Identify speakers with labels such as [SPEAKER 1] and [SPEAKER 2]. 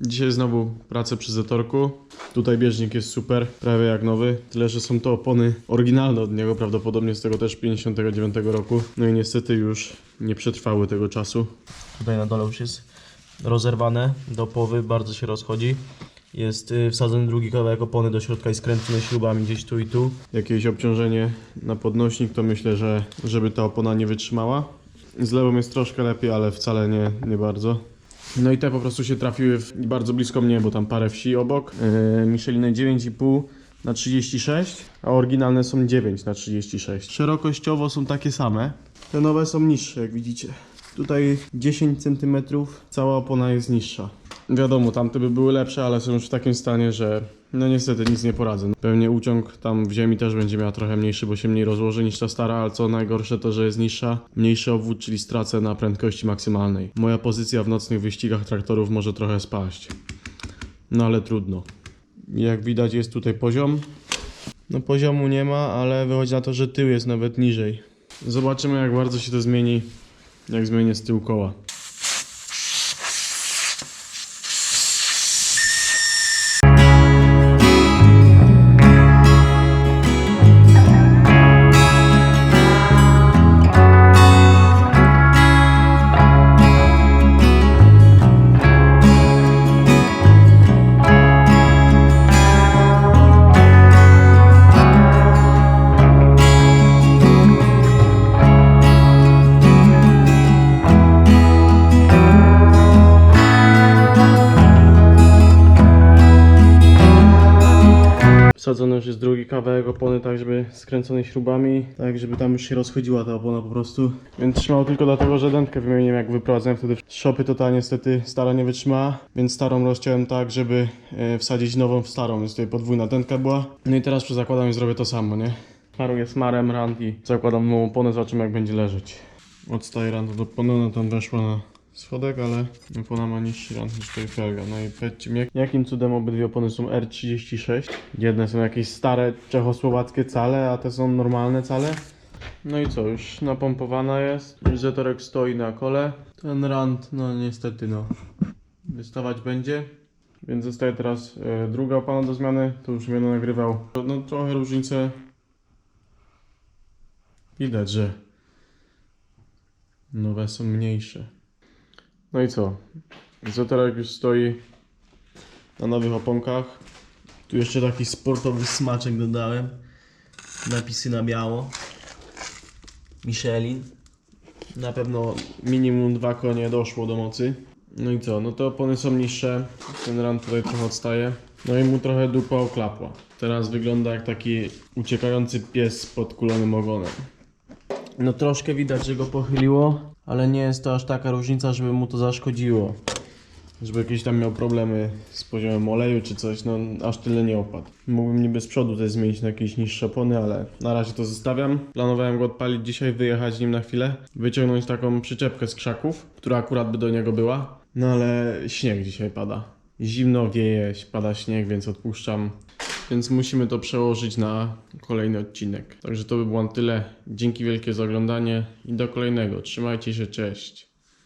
[SPEAKER 1] Dzisiaj znowu pracę przy zatorku. Tutaj bieżnik jest super, prawie jak nowy. Tyle, że są to opony oryginalne od niego, prawdopodobnie z tego też 59 roku. No i niestety już nie przetrwały tego czasu.
[SPEAKER 2] Tutaj na dole już jest rozerwane do połowy, bardzo się rozchodzi. Jest y, wsadzony drugi kawałek opony do środka i skręcony śrubami gdzieś tu i tu.
[SPEAKER 1] Jakieś obciążenie na podnośnik, to myślę, że żeby ta opona nie wytrzymała. Z lewą jest troszkę lepiej, ale wcale nie, nie bardzo. No i te po prostu się trafiły w, bardzo blisko mnie, bo tam parę wsi obok. Yy, Micheliny 9,5 na 36, a oryginalne są 9 na 36. Szerokościowo są takie same. Te nowe są niższe, jak widzicie. Tutaj 10 cm, cała opona jest niższa. Wiadomo, tamte by były lepsze, ale są już w takim stanie, że no niestety nic nie poradzę. Pewnie uciąg tam w ziemi też będzie miała trochę mniejszy, bo się mniej rozłoży niż ta stara, ale co najgorsze to, że jest niższa, mniejszy obwód, czyli stracę na prędkości maksymalnej. Moja pozycja w nocnych wyścigach traktorów może trochę spaść. No ale trudno. Jak widać jest tutaj poziom. No poziomu nie ma, ale wychodzi na to, że tył jest nawet niżej. Zobaczymy jak bardzo się to zmieni, jak zmienię z tyłu koła. Wsadzony już jest drugi kawałek opony, tak żeby skręcony śrubami, tak żeby tam już się rozchodziła ta opona po prostu. Więc trzymało tylko dlatego, że dętkę wymieniłem jak wyprowadzałem wtedy z szopy, to ta niestety stara nie wytrzymała, więc starą rozciąłem tak, żeby e, wsadzić nową w starą, więc tutaj podwójna dętka była. No i teraz przy zakładaniu zrobię to samo, nie? Smaruję smarem rand i zakładam nową oponę, zobaczymy jak będzie leżeć. Odstaje rand od opony, no tam weszła na schodek, ale opona ma niższy rand niż tutaj felga. No i powiedzcie mi, jak- jakim cudem obydwie opony są R36? Jedne są jakieś stare czechosłowackie cale, a te są normalne cale. No i co, już napompowana jest. Zetorek stoi na kole. Ten rand, no niestety no, wystawać będzie. Więc zostaje teraz e, druga opona do zmiany. Tu już będę nagrywał. No trochę różnice widać, że nowe są mniejsze. No i co? Zetorek już stoi na nowych oponkach.
[SPEAKER 2] Tu jeszcze taki sportowy smaczek dodałem. Napisy na biało. Michelin.
[SPEAKER 1] Na pewno minimum dwa konie doszło do mocy. No i co? No te opony są niższe. Ten ran tutaj trochę odstaje. No i mu trochę dupa oklapła. Teraz wygląda jak taki uciekający pies z podkulonym ogonem.
[SPEAKER 2] No troszkę widać, że go pochyliło, ale nie jest to aż taka różnica, żeby mu to zaszkodziło.
[SPEAKER 1] Żeby jakieś tam miał problemy z poziomem oleju czy coś, no aż tyle nie opadł. Mógłbym niby z przodu też zmienić na jakieś niższe opony, ale na razie to zostawiam. Planowałem go odpalić dzisiaj, wyjechać nim na chwilę, wyciągnąć taką przyczepkę z krzaków, która akurat by do niego była. No ale śnieg dzisiaj pada. Zimno wieje, pada śnieg, więc odpuszczam. Więc musimy to przełożyć na kolejny odcinek. Także to by było na tyle. Dzięki wielkie za oglądanie i do kolejnego. Trzymajcie się, cześć.